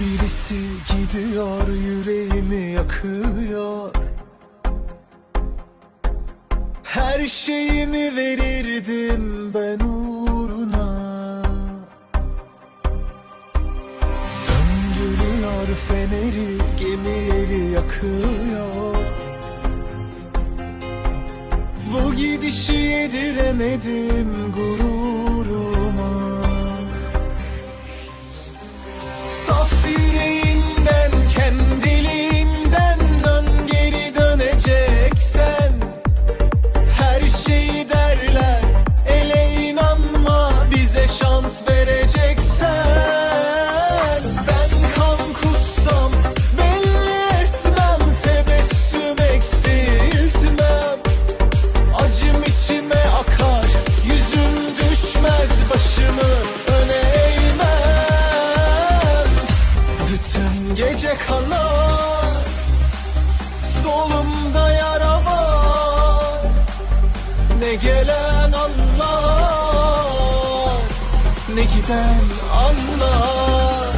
birisi gidiyor yüreğimi yakıyor. Her şeyimi verirdim ben uğruna. Söndürüyor feneri gemileri yakıyor. Bu gidişi yediremedim gururuma şans vereceksen Ben kan kussam belli etmem tebessüm eksiltmem. Acım içime akar Yüzüm düşmez başımı öne eğmem. Bütün gece kanar Solumda yara var. Ne gelen anlar giden anlar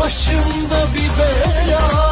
Başımda bir bela